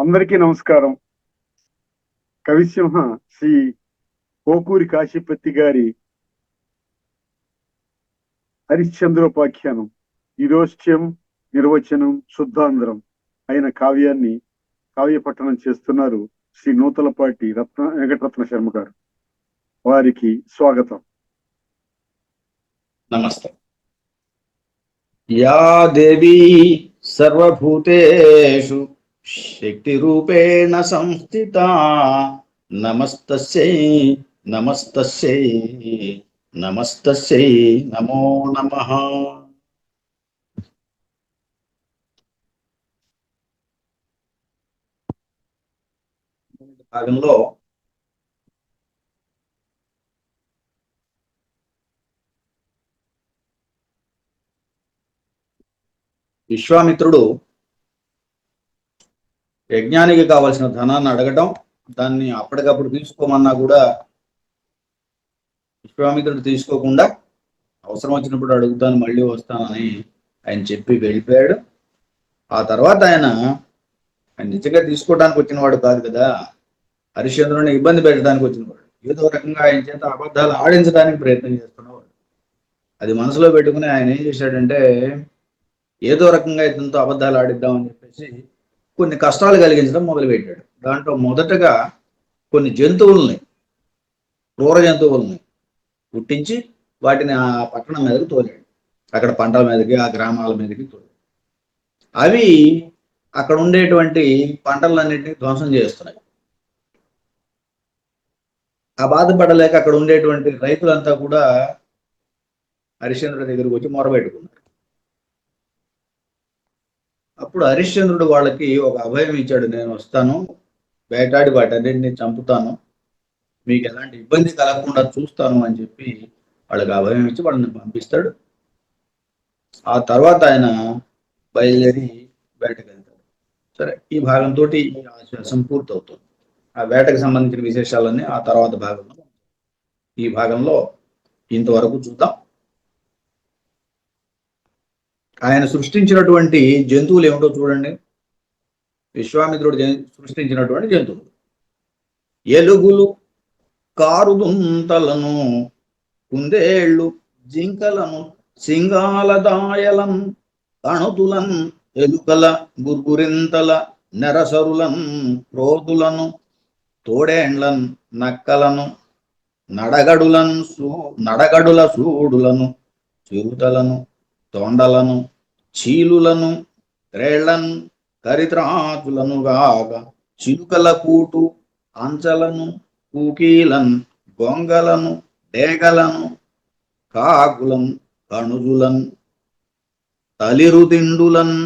అందరికీ నమస్కారం. కవిసింహ శ్రీ కోకూరి కాశీపతి గారి హరిశ్చంద్రోపాఖ్యానం ఈరోష్ట్యం నిర్వచనం శుద్ధాంధ్రం అయిన కావ్యాన్ని కావ్యపట్టణం చేస్తున్నారు శ్రీ నూతలపాటి రత్న వెంకటరత్న శర్మ గారు. వారికి స్వాగతం. నమస్తే. యా దేవీ సర్వభూతేషు శక్తి రూపేణ సంస్థిత. నమస్తస్యై నమస్తస్యై నమస్తస్యై నమో నమ. భాగంలో విశ్వామిత్రుడు యజ్ఞానికి కావలసిన ధనాన్ని అడగటం దాన్ని అప్పటికప్పుడు తీసుకోమన్నా కూడా విశ్వామిత్రుడు తీసుకోకుండా అవసరం వచ్చినప్పుడు అడుగుతాను మళ్ళీ వస్తానని ఆయన చెప్పి వెళ్ళిపోయాడు. ఆ తర్వాత ఆయన ఆయన నిజంగా తీసుకోవడానికి వచ్చినవాడు కాదు కదా హరిశ్చంద్రుని ఇబ్బంది పెట్టడానికి వచ్చినవాడు. ఏదో రకంగా ఆయన చేత అబద్ధాలు ఆడించడానికి ప్రయత్నం చేస్తున్నవాడు. అది మనసులో పెట్టుకుని ఆయన ఏం చేశాడంటే ఏదో రకంగా ఇతనితో అబద్ధాలు ఆడిద్దామని చెప్పేసి కొన్ని కష్టాలు కలిగించడం మొదలుపెట్టాడు. దాంట్లో మొదటగా కొన్ని జంతువుల్ని క్రూర జంతువుల్ని పుట్టించి వాటిని ఆ పట్టణం మీదకి తోలాడు. అక్కడ పంటల మీదకి ఆ గ్రామాల మీదకి తోలాడు. అవి అక్కడ ఉండేటువంటి పంటలన్నింటినీ ధ్వంసం చేస్తున్నాయి. ఆ బాధపడలేక అక్కడ ఉండేటువంటి రైతులంతా కూడా హరిశ్చంద్రుడి దగ్గరికి వచ్చి మొరబెట్టుకున్నారు. అప్పుడు హరిశ్చంద్రుడు వాళ్ళకి ఒక అభయం ఇచ్చాడు నేను వస్తాను వేటాడి వాటన్నింటినీ చంపుతాను మీకు ఎలాంటి ఇబ్బంది కలగకుండా చూస్తాను అని చెప్పి వాళ్ళకి అభయం ఇచ్చి వాళ్ళని పంపిస్తాడు. ఆ తర్వాత ఆయన బయలుదేరి వేటకు వెళ్తాడు. సరే ఈ భాగంతో ఈ ఆశ్వాసం పూర్తవుతుంది. ఆ వేటకు సంబంధించిన విశేషాలన్నీ ఆ తర్వాత భాగంలో ఈ భాగంలో ఇంతవరకు చూద్దాం. ఆయన సృష్టించినటువంటి జంతువులు ఏమిటో చూడండి. విశ్వామిత్రుడు సృష్టించినటువంటి జంతువులు. ఎలుగులు కారుదుంతలను కుందేళ్ళు జింకలను సింగాలదాయలం కణుతులన్ ఎలుకల గుర్గురింతల నెరసరులం క్రోధులను తోడేండ్లన్ నక్కలను నడగడులన్ సూ నడగడుల సూడులను చిరుతలను తొండలను చీలులను రేళ్ళను కరిత్రాచులను గాక చిలుకల కూటు అంచలను కూకీలను గొంగలను డేగలను కాకులను కణుజులను తలిరుదిండులన్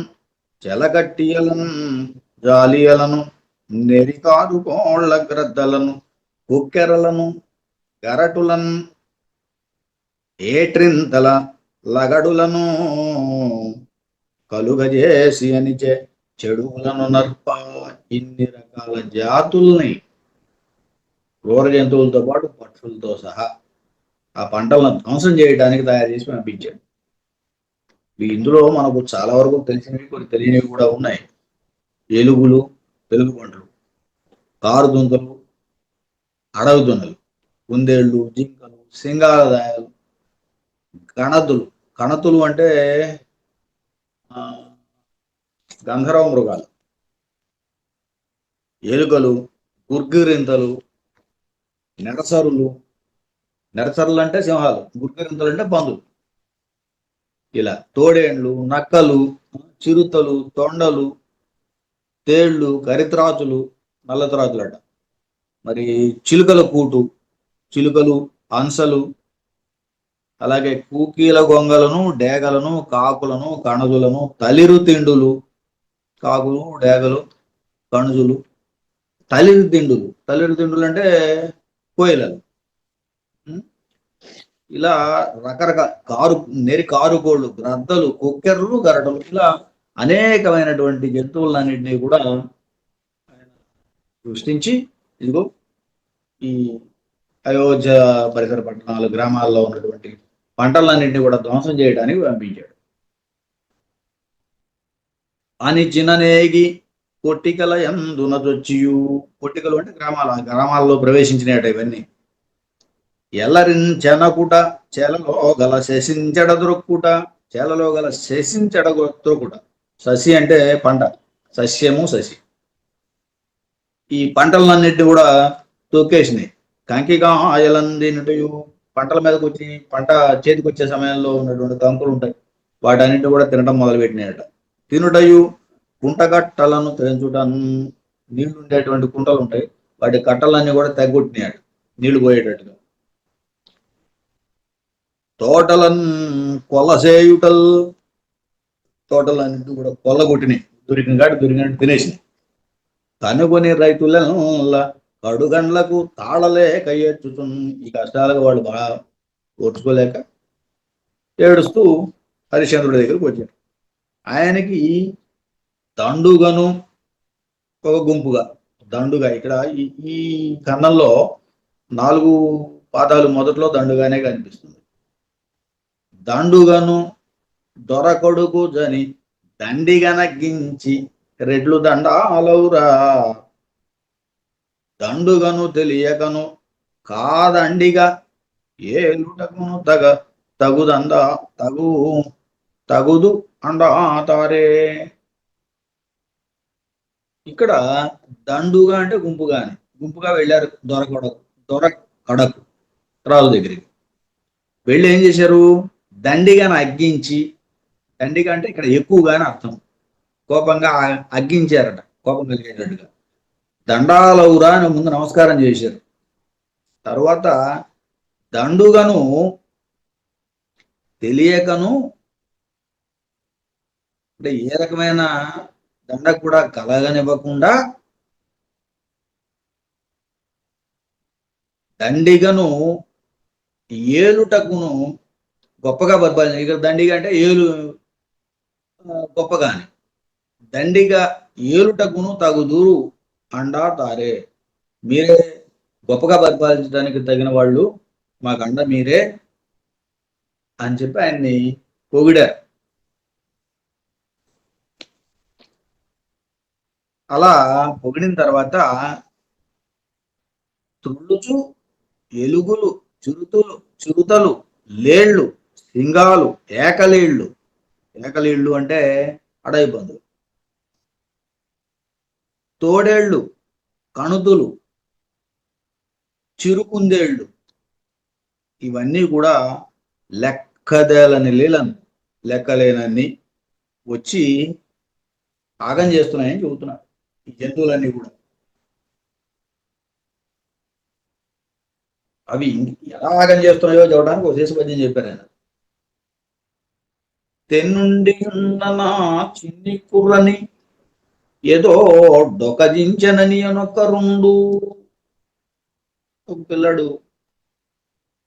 చెలగట్టియలన్ జాలియలను నెరికారు కోళ్ళ గ్రద్దలను కుక్కెరలను గరటులను ఏట్రింతల లగడులను కలుగజేసి అనిచే చెడువులను నర్ప ఇన్ని రకాల జాతుల్ని క్రూర జంతువులతో పాటు పక్షులతో సహా ఆ పంటలను ధ్వంసం చేయడానికి తయారు చేసి పంపించాడు ఇందులో మనకు చాలా వరకు తెలిసినవి కొన్ని తెలియనివి కూడా ఉన్నాయి. ఎలుగులు తెలుగు పంటలు కారు దుంతలు అడవి దున్నలు కుందేళ్ళు జింకలు సింగాలదాయాలు గణతులు కణతులు అంటే గంధర్వ మృగాలు. ఎలుకలు గుర్గిరింతలు నెరసరులు. నెరసరులు అంటే సింహాలు గుర్గిరింతలు అంటే పందులు ఇలా తోడేండ్లు నక్కలు చిరుతలు తొండలు తేళ్ళు కరిత్రాచులు నల్లత్రాచులట మరి చిలుకల కూటు చిలుకలు అంశలు అలాగే కూకీల గొంగలను డేగలను కాకులను కణజులను తలిరు తిండులు కాకులు డేగలు కణజులు తలిరు తిండులు. తలిరు తిండులు అంటే కోయిలలు. ఇలా రకరకాల కారు నెరి కారుకోళ్ళు గ్రద్దలు కుక్కెర్లు గరటలు ఇలా అనేకమైనటువంటి జంతువులన్నింటినీ కూడా ఆయన సృష్టించి ఇదిగో ఈ అయోధ్య పరిసర పట్టణాలు గ్రామాల్లో ఉన్నటువంటి పంటలన్నింటినీ కూడా ధ్వంసం చేయడానికి పంపించాడు. అని చిన్ననేగి కొట్టికల ఎందునదొచ్చియు కొట్టికలు అంటే గ్రామాల గ్రామాల్లో ప్రవేశించినట ఇవన్నీ. ఎల్లరించెనకుట చెలలో గల శశించడ దొరుకుట చేలలో గల శశించడ దొరుకుట శశి అంటే పంట సస్యము శశి ఈ పంటలన్నిటిని కూడా తొక్కేసినాయి. కంకిగా ఆయలందినటయు. పంటల మీదకి వచ్చి పంట చేతికి వచ్చే సమయంలో ఉన్నటువంటి కంకులు ఉంటాయి. వాటన్నిటిని కూడా తినడం మొదలు పెట్టినాయట తినుటయు కుంటగట్టలను తెంచుటను నీళ్ళు ఉండేటువంటి కుంటలు ఉంటాయి. వాటి కట్టలన్నీ కూడా తగ్గొట్టినాయట నీళ్ళు పోయేటట్టుగా. తోటలన్ కొలసేయుటల్ తోటలన్నింటి కూడా కొల్లగొట్టినాయి. దొరికిన కాటి దొరికినట్టు తినేసినాయి. కనుగొని రైతులను కడుగండ్లకు తాళలేక ఏడ్చుతున్ ఈ కష్టాలకు వాళ్ళు బాగా ఓర్చుకోలేక ఏడుస్తూ హరిశ్చంద్రుడి దగ్గరికి వచ్చారు ఆయనకి దండుగను ఒక గుంపుగా దండుగా ఇక్కడ ఈ ఈ కన్నంలో నాలుగు పాదాలు మొదట్లో దండుగానే కనిపిస్తుంది. దండుగను దొరకొడుకు జని దండిగనగ్గించి రెడ్లు దండాలవురా తండుగను తెలియకను కాదండిగా ఏలుటకును తగ తగుదంద తగు తగుదు అండాతారే. ఇక్కడ దండుగా అంటే గుంపుగానే. గుంపుగా వెళ్ళారు దొరకడకు దొర కడకు రాజు దగ్గరికి. వెళ్ళి ఏం చేశారు? దండిగాను అగ్గించి దండిగా అంటే ఇక్కడ ఎక్కువగానే అర్థం. కోపంగా అగ్గించారట కోపం కలిగేటట్టుగా. దండాలవురా అని ముందు నమస్కారం చేశారు. తర్వాత దండుగను తెలియకను అంటే ఏ రకమైన దండ కూడా కలగనివ్వకుండా దండిగను ఏలుటకును గొప్పగా బద్బాలి ఇక్కడ దండిగా అంటే ఏలు గొప్పగాని. దండిగా ఏలుటకును తగుదురు అండా తారే మీరే గొప్పగా పరిపాలించడానికి తగిన వాళ్ళు మాకు అండ మీరే అని చెప్పి ఆయన్ని పొగిడారు. అలా పొగిడిన తర్వాత తుళ్ళుచు ఎలుగులు చురుతులు చురుతలు లేళ్ళు సింగాలు ఏకలేళ్ళు. ఏకలేళ్ళు అంటే అడవి పందులు. తోడేళ్ళు కణుతులు చిరుకుందేళ్ళు. ఇవన్నీ కూడా లెక్కదేలని లీలను లెక్కలేనన్ని వచ్చి ఆగం చేస్తున్నాయని చెబుతున్నారు ఈ జంతువులన్నీ కూడా. అవి ఎలా ఆగం చేస్తున్నాయో చూడడానికి ఒక దేశపద్యం చెప్పారు ఆయన. తెన్నుండి ఉన్న నా చిన్ని కుర్రని ఏదో డొకజించనని అనొక్క రెండు ఒక పిల్లాడు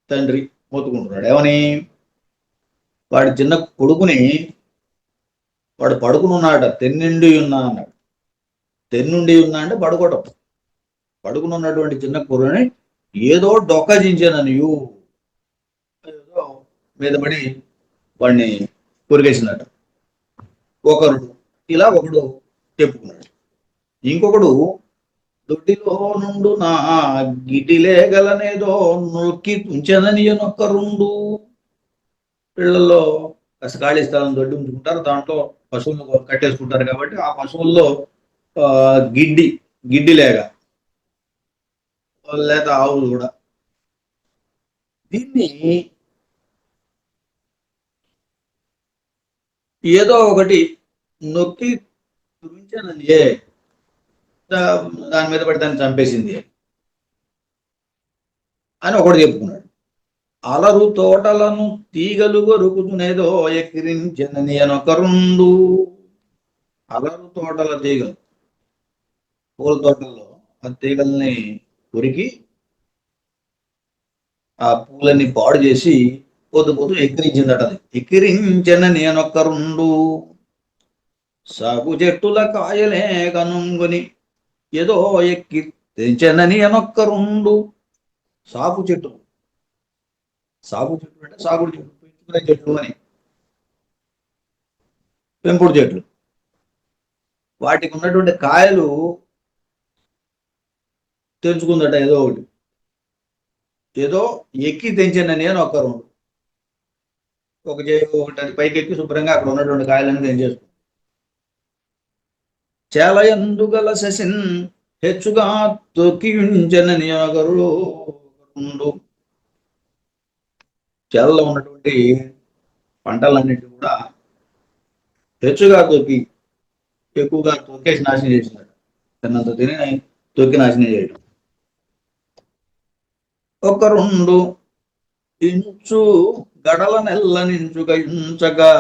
తండ్రి మొత్తుకుంటున్నాడు. ఏమని? వాడి చిన్న కొడుకుని వాడు పడుకుని ఉన్నాడ తెన్నిండి ఉన్నా అన్నాడు. తెన్నుండి ఉన్నా అంటే పడుకోవటం. పడుకుని ఉన్నటువంటి చిన్న కుర్రని ఏదో డొక్కజించాననియు ఏదో మీద పడి వాడిని కొరికేసినట్టు ఒకరు ఇలా ఒకడు చెప్పుకున్నాడు. ఇంకొకడు దొడ్డిలో నుండు నా గిటిలేగలనేదో నొక్కి తుంచనని ఒక్క రెండు. పిల్లల్లో కాస్త ఖాళీ స్థలం దొడ్డి ఉంచుకుంటారు. దాంట్లో పశువులు కట్టేసుకుంటారు కాబట్టి ఆ పశువుల్లో ఆ, గిడ్డి గిడ్డి లేక లేదా ఆవులు కూడా. దీన్ని ఏదో ఒకటి నొక్కి తురించానని ఏ? దాని మీద పడి దాన్ని చంపేసింది. అని ఒకటి చెప్పుకున్నాడు. అలరు తోటలను తీగలు గొరుకుతునేదో ఎక్కిరించనని అని ఒక అలరు తోటల తీగలు. పూల తోటల్లో ఆ తీగల్ని కొరికి ఆ పూలన్నీ పాడు చేసి పొద్దు పొద్దు ఎక్కిరించిందట అది. ఎక్కిరించిన నేనొక్క సాగు చెట్టుల కాయలే కనుంగుని. ఏదో ఎక్కి తెంచనని అనొక్కరుండు. సాగు చెట్టు. సాగు చెట్లు అంటే సాగుడు చెట్లు పెంచుకునే చెట్లు అని. పెంపుడు చెట్లు వాటికి ఉన్నటువంటి కాయలు తెంచుకుందట ఏదో ఒకటి. ఏదో ఎక్కి తెంచానని అని ఒక రెండు ఒక చే ఒకటి అది పైకి ఎక్కి శుభ్రంగా అక్కడ ఉన్నటువంటి కాయలను తెంచేసుకుంది. చేలయందుగల శశిన్ హెచ్చుగా తొక్కి ఉంచనని చేలలో ఉన్నటువంటి పంటలన్నిటి కూడా హెచ్చుగా తొక్కి ఎక్కువగా తొక్కేసి నాశనం చేసినాడు. తిన్నంత తిని తొక్కి నాశనం చేయడం ఒక రెండు ఇంచు గడల నెల్ల నించుగా ఇంచగా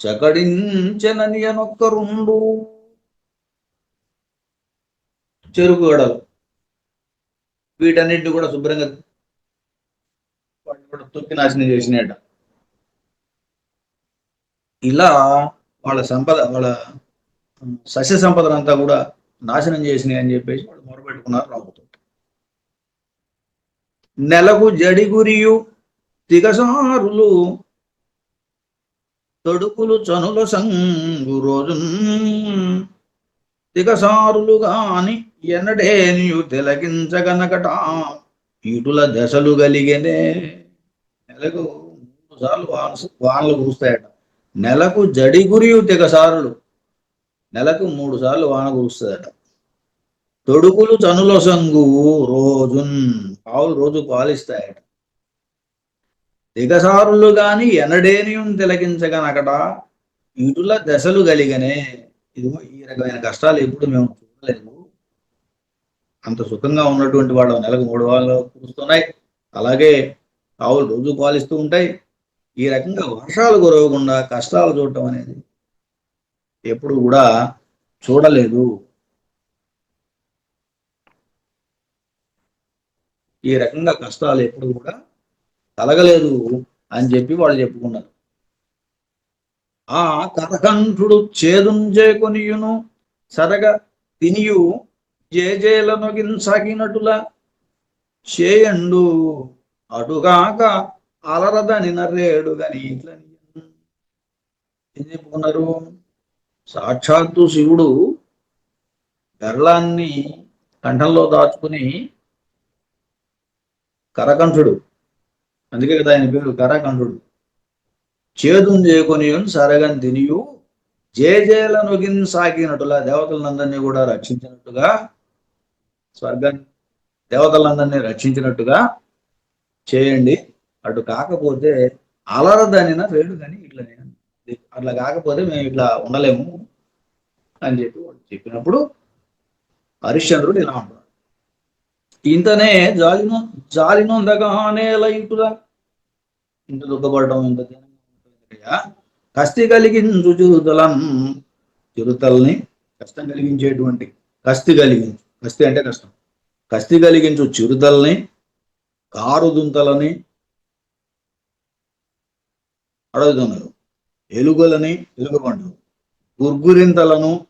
చకడించనని అనొక్క రెండు చెరుకు గడలు వీటన్నిటిని కూడా శుభ్రంగా వాటిని కూడా తొక్కి నాశనం చేసినాయట. ఇలా వాళ్ళ సంపద వాళ్ళ సస్య సంపదనంతా కూడా నాశనం చేసినాయి అని చెప్పేసి వాళ్ళు మొరపెట్టుకున్నారు రాబోతు. నెలకు జడిగురియు తిగసారులు తొడుకులు చనుల సంగు రోజు తిగసారులు గాని ఎన్నడేనియు తిలకించగనకట. ఇటుల దశలు కలిగనే నెలకు మూడు సార్లు వాన వానలు కురుస్తాయట. నెలకు జడిగురియు తెగసారులు. నెలకు మూడు సార్లు వాన కురుస్తుందట. తొడుకులు చనుల సంగు రోజున్ ఆవులు రోజు పాలిస్తాయట. దిగసారులు గాని ఎనడేనియం తిలకించగనకట. ఇటుల దశలు కలిగనే ఇదిగో ఈ రకమైన కష్టాలు ఎప్పుడు మేము చూడలేదు. అంత సుఖంగా ఉన్నటువంటి వాళ్ళు. నెలకు మూడు వాళ్ళు కురుస్తున్నాయి. అలాగే ఆవులు రోజు పాలిస్తూ ఉంటాయి. ఈ రకంగా వర్షాలు కురవకుండా కష్టాలు చూడటం అనేది ఎప్పుడు కూడా చూడలేదు. ఈ రకంగా కష్టాలు ఎప్పుడు కూడా కలగలేదు అని చెప్పి వాళ్ళు చెప్పుకున్నారు. ఆ కరకంఠుడు చేదుంజేకొనియును సరగ తినియు జేజేల నొగిన్సాగినటుల చేయండు. అటుగాక అలరదని నర్రేడు గని ఇట్లని ఏం చెప్పుకున్నారు సాక్షాత్తు శివుడు గర్లాన్ని కంఠంలో దాచుకుని కరకంఠుడు. అందుకే కదా ఆయన పేరు కరకంఠుడు. చేదును చేకొని సరగని తినియు. జేజేల నొగిన్ సాగినట్టులా దేవతలందరినీ కూడా రక్షించినట్టుగా స్వర్గాన్ని దేవతలందరినీ రక్షించినట్టుగా చేయండి. అటు కాకపోతే అలరదానైనా రేడు కానీ ఇట్లనే అట్లా కాకపోతే మేము ఇట్లా ఉండలేము అని చెప్పి చెప్పినప్పుడు హరిశ్చంద్రుడు ఇలా ఉంటాడు ఇంతనే జాలినో జాలినొందగానే లైటులా ఇంత దుఃఖపడటం ఇంత దీనంగా కస్తి కలిగించు చిరుతలం చిరుతల్ని కష్టం కలిగించేటువంటి కస్తి కలిగించు కస్తి అంటే కష్టం. కస్తి కలిగించు చిరుతల్ని కారుదుంతలని అడుగుతున్నారు ఎలుగులని ఎలుగుబండు గుర్గురింతలను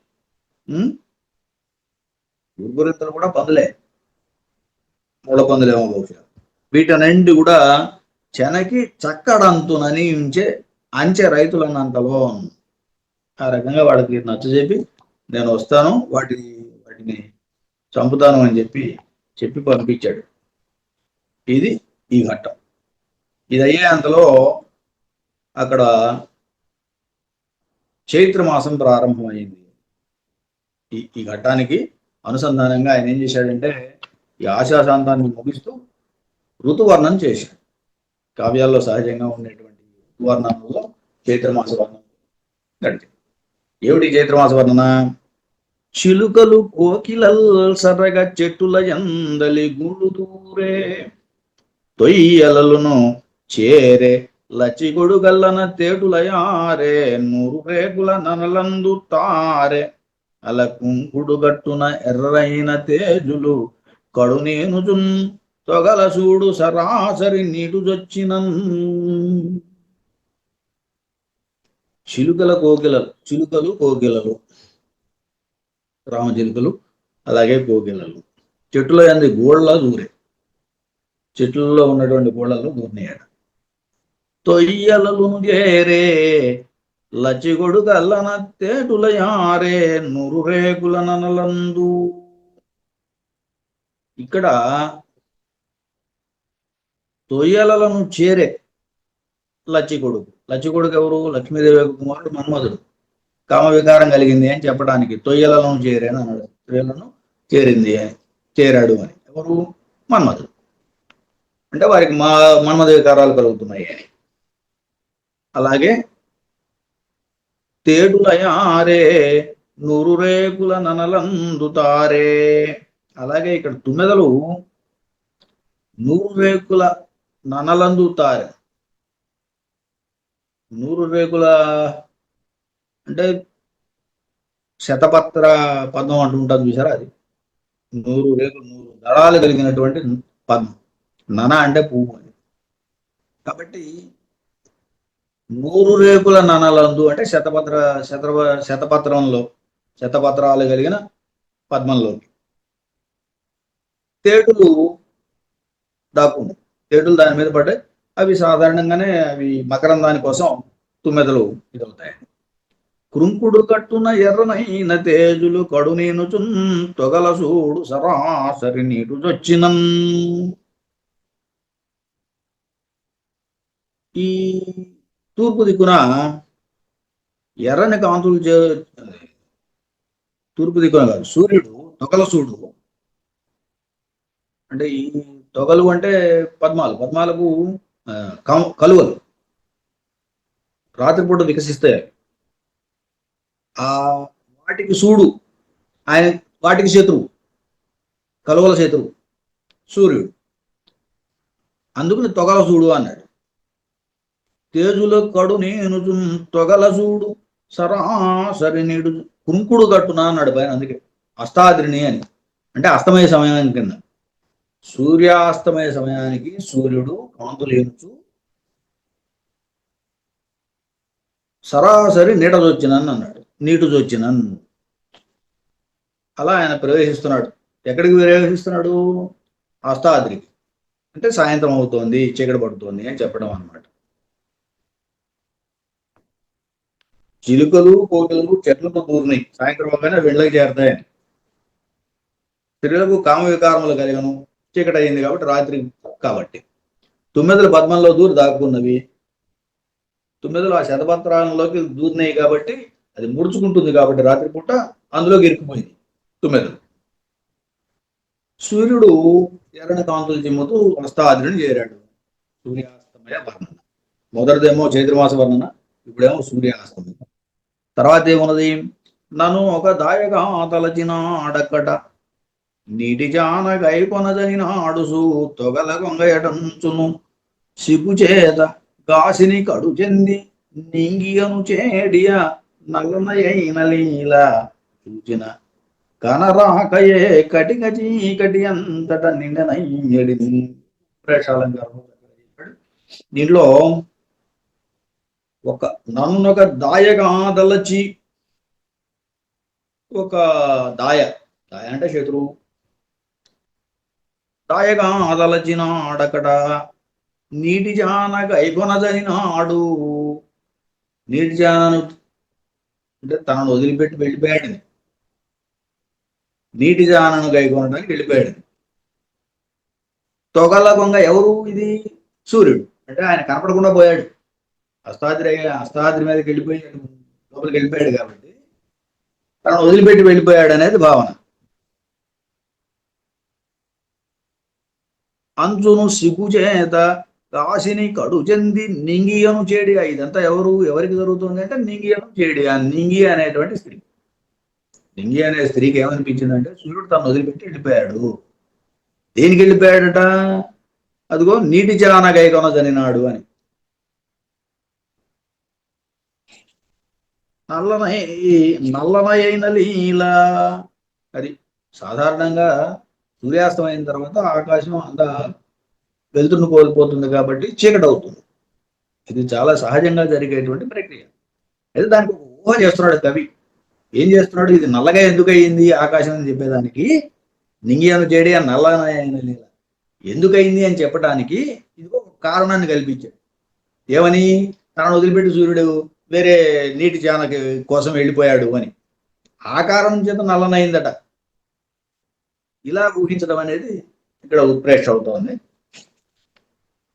గుర్గురింతలు కూడా పందులే. మూల పందులేమో బహుశా. వీటన్నింటి కూడా చెనకి చక్కడంతునని ఉంచే అంచె రైతులన్నంతలో ఆ రకంగా వాడికి నచ్చజెప్పి నేను వస్తాను. వాటి వాటిని చంపుతాను అని చెప్పి చెప్పి పంపించాడు. ఇది ఈ ఘట్టం. ఇది అయ్యే అంతలో అక్కడ చైత్ర మాసం ప్రారంభమైంది. ఈ ఈ ఘట్టానికి అనుసంధానంగా ఆయన ఏం చేశాడంటే ఈ ఆశాశాంతాన్ని ముగిస్తూ ఋతువర్ణం చేశాడు. కావ్యాల్లో సహజంగా ఉండేటువంటి ఋతువర్ణంలో చైత్రమాస వర్ణం గడిచింది. ఏమిటి చైత్రమాస వర్ణన? చిలుకలు కోకిలల్ సర్రగ చెట్టుల ఎందలి గుళ్ళు దూరే. తొయ్యలలను చేరే లచిగొడు గల్లన తేటులయారే నూరు రేకుల ననలందు తారే. అల కుంకుడు గట్టున ఎర్రైన తేజులు కడునేనుజున్ తొగల చూడు సరాసరి నీటు జొచ్చినన్. చిలుకల కోకిలలు చిలుకలు కోకిలలు. రామచిలుకలు అలాగే కోకిలలు చెట్టులో అంది గోళ్ళ దూరే చెట్లలో ఉన్నటువంటి గోళ్ళలో దూరినాయట తొయ్యలలు చేరే లచిగొడు గల్లన తేటులయారే నూరు రేకుల ననలందు. ఇక్కడ తొయ్యలలను చేరే లచ్చికొడుకు లచ్చికొడుకు ఎవరు? లక్ష్మీదేవి కుమారుడు మన్మధుడు. కామ వికారం కలిగింది అని చెప్పడానికి తొయ్యలను చేరాను అన్నాడు. తొయ్యలను చేరింది అని చేరాడు అని. ఎవరు? మన్మధుడు. అంటే వారికి మా మన్మధ వికారాలు కలుగుతున్నాయి అని. అలాగే తేడులయారే నూరు రేకుల ననలందుతారే అలాగే ఇక్కడ తుమ్మెదలు నూరు రేకుల ననలందుతారు నూరు రేకుల అంటే శతపత్ర పద్మం అంటుంటుంది చూసారా అది? నూరు రేకులు నూరు దళాలు కలిగినటువంటి పద్మం నన అంటే పువ్వు అని. కాబట్టి నూరు రేకుల ననలందు అంటే శతపత్ర శత శతపత్రంలో శతపత్రాలు కలిగిన పద్మంలోకి. తేటులు దాక్కుంది తేటులు దాని మీద పడ్డాయి. అవి సాధారణంగానే అవి మకరందాని కోసం తుమ్మెదలు ఇదవుతాయి. కృంకుడు కట్టున ఎర్రనైన తేజులు కడు నేను తొగల చూడు సరాసరి నీటు చొచ్చినం ఈ తూర్పు దిక్కున ఎర్రని కాంతులు చే తూర్పు దిక్కున కాదు సూర్యుడు తొగల సూడు. అంటే ఈ తొగలు అంటే పద్మాలు పద్మాలకు కలువలు. రాత్రిపూట వికసిస్తాయి ఆ వాటికి సూడు. ఆయన వాటికి శత్రువు. కలువల శత్రువు. సూర్యుడు. అందుకని తొగల చూడు అన్నాడు. తేజుల కడు నేను తొగల చూడు సరాసరి నీడు కుంకుడు కట్టునా అన్నాడు పైన అందుకే. అస్తాద్రిని అని. అంటే అస్తమయ సమయానికి కింద. సూర్యాస్తమయ సమయానికి సూర్యుడు కాంతులేనుచు సరాసరి నీడలు వచ్చినని అన్నాడు. నీటు చొచ్చినన్ అలా ఆయన ప్రవేశిస్తున్నాడు. ఎక్కడికి ప్రవేశిస్తున్నాడు? అస్తాద్రికి అంటే సాయంత్రం అవుతోంది చీకటి పడుతోంది అని చెప్పడం అన్నమాట. చిలుకలు కోకిలు చెట్లకు దూరినాయి సాయంత్రం అవగానే వెళ్ళకి చేరతాయని. స్త్రీలకు కామ వికారములు కలిగను. చీకటి అయింది కాబట్టి రాత్రి కాబట్టి. తుమ్మెదలు పద్మంలో దూరి దాక్కున్నవి. తుమ్మెదలు ఆ శతపత్రాలలోకి దూరినాయి కాబట్టి అది ముడుచుకుంటుంది కాబట్టి రాత్రిపూట అందులోకి ఇరుక్కుపోయింది తుమ్మెదలు. సూర్యుడు ఎర్రని కాంతులు చిమ్ముతూ అస్తాద్రిని చేరాడు. సూర్యాస్తమయ వర్ణన. మొదటిదేమో చైత్రమాస వర్ణన ఇప్పుడేమో సూర్యాస్తమయం తర్వాత ఏమున్నది? నన్ను ఒక దాయగా తలచిన ఆడక్కట నీటి జానగై కొనదని నాడుసు తొగల కొంగయటంచును సిగ్గుచేత గాసిని కడు చెంది నింగియను చేడియ నల్లనయైన లీల చూచిన కనరాకయే కటిక చీకటి అంతట నిండనయ్యడి ప్రేక్షాలంకారం దీంట్లో ఒక నన్ను ఒక దాయగా దలచి ఒక దాయ దాయ అంటే శత్రువు. దాయగా అదలచిన ఆడకట నీటి జానక ఐకొనదని నాడు నీటి జానను అంటే తనను వదిలిపెట్టి వెళ్ళిపోయాడు నీటి జానను గైకొనడానికి వెళ్ళిపోయాడు తొగల కొంగ ఎవరు? ఇది సూర్యుడు. అంటే ఆయన కనపడకుండా పోయాడు. అస్తాద్రి అస్తాద్రి మీదకి వెళ్ళిపోయాడు లోపలికి వెళ్ళిపోయాడు కాబట్టి తనను వదిలిపెట్టి వెళ్ళిపోయాడు అనేది భావన అంచును సిగ్గుచేత కాశిని కడు చెంది నింగియను చేడియా ఇదంతా ఎవరు ఎవరికి జరుగుతుంది అంటే నింగియను చేడియా నింగి అనేటువంటి స్త్రీ. నింగి అనే స్త్రీకి ఏమనిపించిందంటే సూర్యుడు తను వదిలిపెట్టి వెళ్ళిపోయాడు. దేనికి వెళ్ళిపోయాడట? అదిగో నీటి చానగై కొనజనినాడు అని. నల్లనై నల్లనయైన లీల. అది సాధారణంగా సూర్యాస్తమైన తర్వాత ఆకాశం అంతా వెలుతురును కోల్పోతుంది కాబట్టి చీకటి అవుతుంది ఇది చాలా సహజంగా జరిగేటువంటి ప్రక్రియ. అయితే దానికి ఒక ఊహ చేస్తున్నాడు కవి. ఏం చేస్తున్నాడు? ఇది నల్లగా ఎందుకు అయ్యింది ఆకాశం అని చెప్పేదానికి నింగియను చేడి ఆ నల్లనైన లీల ఎందుకయింది అని చెప్పడానికి ఇది ఒక కారణాన్ని కల్పించాడు. ఏమని? తనను వదిలిపెట్టి సూర్యుడు వేరే నీటి జానకి కోసం వెళ్ళిపోయాడు అని. ఆ కారణం చేత నల్లనైందట. ఇలా ఊహించడం అనేది ఇక్కడ ఉత్ప్రేక్ష అవుతోంది.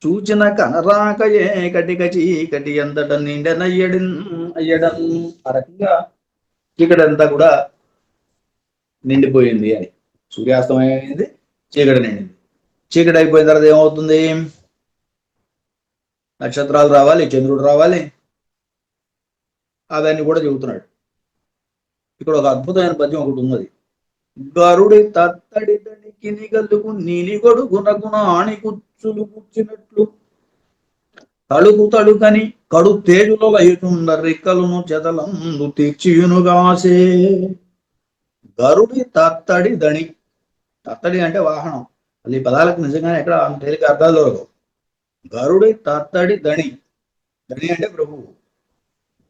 చూచిన కనరాక ఏ కటిక చీకటి ఎంతట నిండనయ్యడిన్ అయ్యడన్ ఆ రకంగా చీకటంతా కూడా నిండిపోయింది అని. సూర్యాస్తమయం చీకటి నిండింది. చీకటి అయిపోయిన తర్వాత ఏమవుతుంది? నక్షత్రాలు రావాలి చంద్రుడు రావాలి. అవన్నీ కూడా చెబుతున్నాడు. ఇక్కడ ఒక అద్భుతమైన పద్యం ఒకటి ఉన్నది. గరుడి తత్తడి దనికి నిగలుగు నీలి గొడుగున గుణాణి గుచ్చినట్లు తడుకు తడుకని కడు తేజులో లయుచుండ రెక్కలను చెదలందు తీర్చియునుగాసే. గరుడి తత్తడి దణి తత్తడి అంటే వాహనం. అది పదాలకు నిజంగానే ఎక్కడ తేలిక అర్థాలు దొరకవు. గరుడి తత్తడి దణి దణి అంటే ప్రభువు.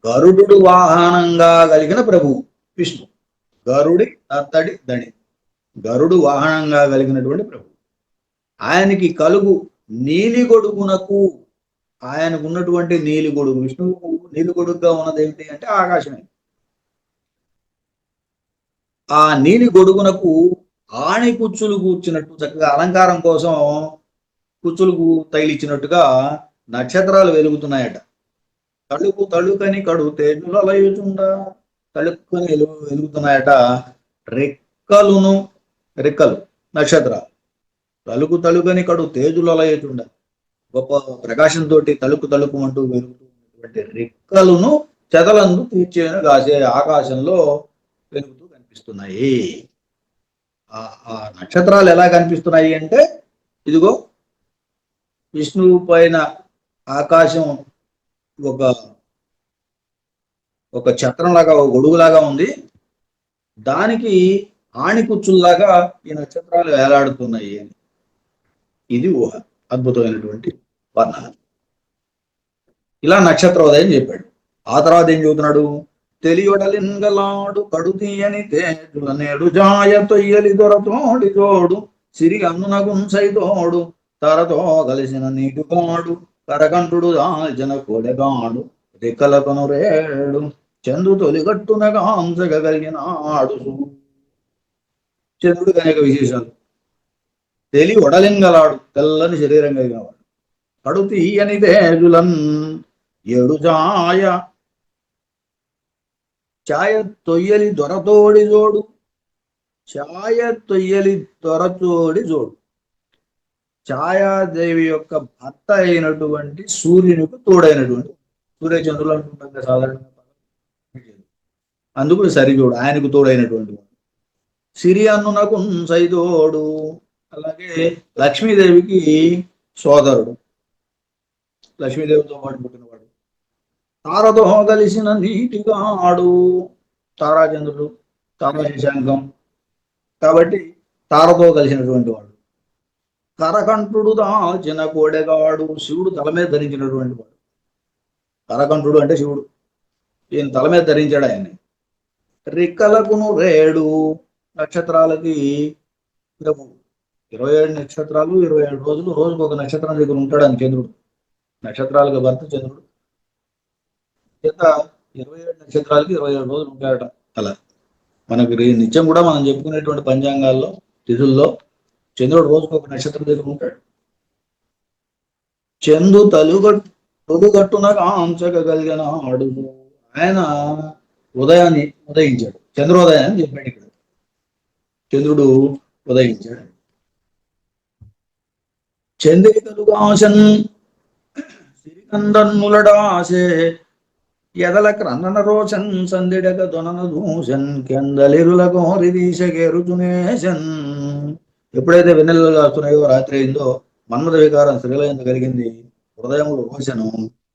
గరుడు వాహనంగా కలిగిన ప్రభువు విష్ణు. గరుడి తత్తడి దణి గరుడు వాహనంగా కలిగినటువంటి ప్రభు. ఆయనకి కలుగు నీలి గొడుగునకు ఆయనకు ఉన్నటువంటి నీలిగొడుగు విష్ణువు నీలిగొడుగుగా ఉన్నది ఏమిటి అంటే ఆకాశమే. ఆ నీలి గొడుగునకు ఆణి కుచ్చులు కూర్చున్నట్టు చక్కగా అలంకారం కోసం కుచ్చులకు తగిలిచ్చినట్టుగా నక్షత్రాలు వెలుగుతున్నాయట. తలుపు తళుకని కడు తేజులయుచుండ తళుకుని వెలుగు వెలుగుతున్నాయట. రెక్కలును రెక్కలు నక్షత్రాలు. తలుకు తలుకని కడు తేజులయుచుండ గొప్ప ప్రకాశంతో తలుకు తలుపు అంటూ వెలుగుతున్నటువంటి రెక్కలను చెదలందు తీర్చేను కాసే ఆకాశంలో వెలుగుతూ కనిపిస్తున్నాయి. ఆ ఆ నక్షత్రాలు ఎలా కనిపిస్తున్నాయి అంటే ఇదిగో విష్ణువు పైన ఆకాశం ఒక ఒక చక్రంలాగా ఒక గొడుగులాగా ఉంది. దానికి ఆణికుచ్చుల్లాగా ఈ నక్షత్రాలు వేలాడుతున్నాయి అని. ఇది ఊహ. అద్భుతమైనటువంటి వర్ణన. ఇలా నక్షత్రోదయం చెప్పాడు. ఆ తర్వాత ఏం చెబుతున్నాడు? తెలియడలింగలాడు కడు తీయని తేజుల నేడు జాయ తొయ్యలి దొరతోడి జోడు సిరి అన్నునగుంసైతోడు తరతో కలిసిన నీటుగాడు కరకంఠుడు దాల్చిన కొడగాడు రెక్కలకొను రేడు చందు తొలిగట్టునగా కలిగినాడు చంద్రుడికి అనేక విశేషాలు. తెలి ఒడలింగలాడు తెల్లని శరీరం కలిగినవాడు కడు తీయని తేజులన్ ఎడుజాయ ఛాయ తొయ్యలి దొరతోడి జోడు. ఛాయ తొయ్యలి దొరతోడి జోడు. ఛాయాదేవి యొక్క భర్త అయినటువంటి సూర్యునికి తోడైనటువంటి సూర్యచంద్రులు అంటుంటాం సాధారణంగా. అందుకు సరిజోడు ఆయనకు తోడైనటువంటి వాడు. సిరియాను నాకు సైదోడు. అలాగే లక్ష్మీదేవికి సోదరుడు. లక్ష్మీదేవితో పాటు పుట్టినవాడు. తారతో కలిసిన నీటిగాడు. తారాచంద్రుడు తారాశశాంకం కాబట్టి తారతో కలిసినటువంటి వాడు. కరకంఠుడు దాల్చిన కోడెగాడు. శివుడు తల మీద ధరించినటువంటి వాడు. కరకంఠుడు అంటే శివుడు. ఈయన తల మీద ధరించాడు ఆయన్ని. రిక్కలకును రేడు. నక్షత్రాలకి ఇరవై ఏడు నక్షత్రాలు ఇరవై ఏడు రోజులు రోజుకు ఒక నక్షత్రం దగ్గర ఉంటాడు అని చంద్రుడు. నక్షత్రాలకు భర్త చంద్రుడు. చేత ఇరవై ఏడు నక్షత్రాలకి ఇరవై ఏడు రోజులు ఉంటాడట అలా మనకి నిత్యం కూడా మనం చెప్పుకునేటువంటి పంచాంగాల్లో తిథుల్లో చంద్రుడు రోజుకు ఒక నక్షత్రం దగ్గర ఉంటాడు. చందు తలుగట్టు తొలుగట్టున కాంచగలిగిన అడుగు ఆయన ఉదయాన్ని ఉదయించాడు. చంద్రోదయాన్ని చెప్పాడు ఇక్కడ. చంద్రుడు ఉదయించాడు. చంద్రికలుగాశన్ సిరికందన్నులడాసే ఎదల క్రందన రోషన్ సందిడక దొనన దూషన్ కెందలిరుల కోరి దీశకేరుచునేశన్ ఎప్పుడైతే వెన్నెలలు కాస్తున్నాయో రాత్రి అయిందో మన్మథ వికారం స్త్రీలయందు కలిగింది. హృదయములు రోషను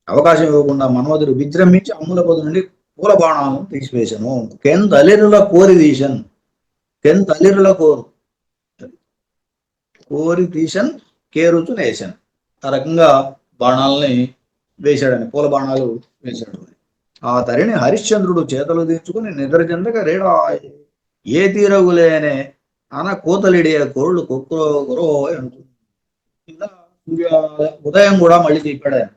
అవకాశం ఇవ్వకుండా మన్మధుడు విజృంభించి అమ్ముల పొద్దు నుండి పూల బాణాలను తీసివేశను. కెందలిరుల కోరి తీశన్ కెందలిరుల కోరు. కోరి తీసన్ కేరుచు నేషన్ ఆ రకంగా బాణాలని వేశాడని పూల బాణాలు వేశాడు. ఆ తరిని హరిశ్చంద్రుడు చేతలు తీర్చుకుని నిద్ర చెందక రేడా ఏ తీరగులేనే అన కోతలిడియ కోళ్ళు కుక్కరో గురో అంటుంది. సూర్య ఉదయం కూడా మళ్ళీ చెప్పాడు ఆయన.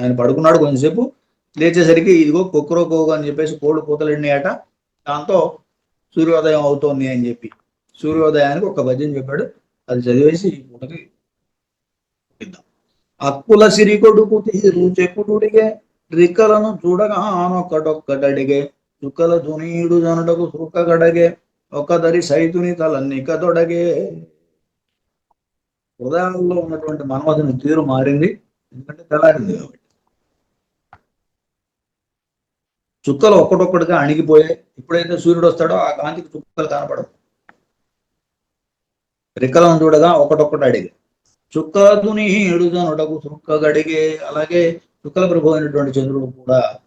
ఆయన పడుకున్నాడు కొంచెంసేపు. లేచేసరికి ఇదిగో కుక్కరో కోగు అని చెప్పేసి కోళ్ళు కూతలిడినాయట. దాంతో సూర్యోదయం అవుతోంది అని చెప్పి. సూర్యోదయానికి ఒక భజన చెప్పాడు. అది చదివేసి ఈ అక్కుల సిరి కొడుకు తీరు చెప్పుడుడిగే రిక్కలను చూడగానొక్కటొక్కటడిగే చుక్కల తునీడు జనుడకు సుక్కగడగే ఒక్కదరి సైతుని తలన్నిక తొడగే. హృదయాల్లో ఉన్నటువంటి మన్మధుని తీరు మారింది. ఎందుకంటే తెల్లారింది కాబట్టి. చుక్కలు ఒక్కటొక్కటిగా అణిగిపోయాయి. ఎప్పుడైతే సూర్యుడు వస్తాడో ఆ కాంతికి చుక్కలు కనపడవు. రిక్కలను చూడగా ఒకటొక్కటి అడిగి చుక్కదుని ఏడుదనుడకు చుక్కగడిగే. అలాగే చుక్కల ప్రభు అయినటువంటి చంద్రుడు కూడా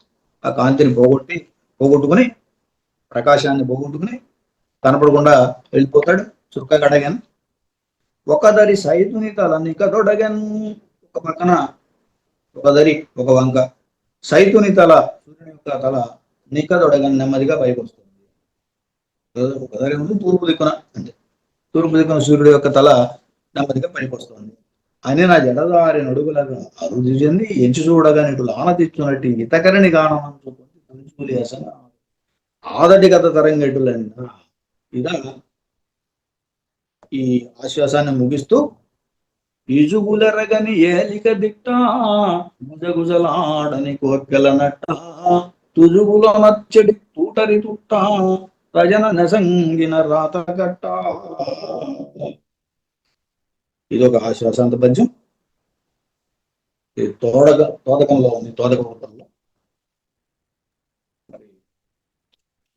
ఆ కాంతిని పోగొట్టి పోగొట్టుకుని ప్రకాశాన్ని పోగొట్టుకుని కనపడకుండా వెళ్ళిపోతాడు చుక్క గడగన్ ఒక దరి సైతుని తల కదొడగన్. ఒక పక్కన ఒక దరి ఒక వంక. సైతుని తల యొక్క తల నిక నెమ్మదిగా పైకి వస్తుంది. ఒక ఉంది తూర్పు దిక్కున అంటే తూర్పు దిక్కున సూర్యుడు యొక్క తల నెమ్మదిగా పైకి వస్తుంది. అని నా జడదారి నడుగులకు అరుది చెంది ఎంచి చూడగా నీటు లాన తెచ్చున్నట్టు ఇతకరిని గానమంచుకుంటే తలుచుకులి ఆదటి గత తరంగెటులంట ఇదా ఈ ఆశ్వాసాన్ని ముగిస్తూ ఇజుగులరగని ఏలిక దిట్ట గుజగుజలాడని కోర్కెల నట్ట తుజుగుల మచ్చడి తూటరి తుట్ట రజన నసంగిన రాత కట్ట ఇది ఒక ఆశ్వాసాంత పద్యం. ఇది తోడక తోదకంలో ఉంది తోదక వృత్తంలో. మరి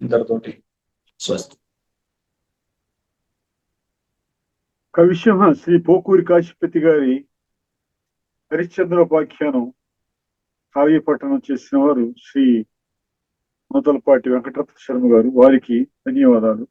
ఇంతటితోటి స్వస్తి. కవిసింహ శ్రీ పోకూరి కాశీపతి గారి హరిశ్చంద్రోపాఖ్యానం కావ్యపట్టణం చేసిన వారు శ్రీ నూతలపాటి వెంకటరత్న శర్మ గారు వారికి ధన్యవాదాలు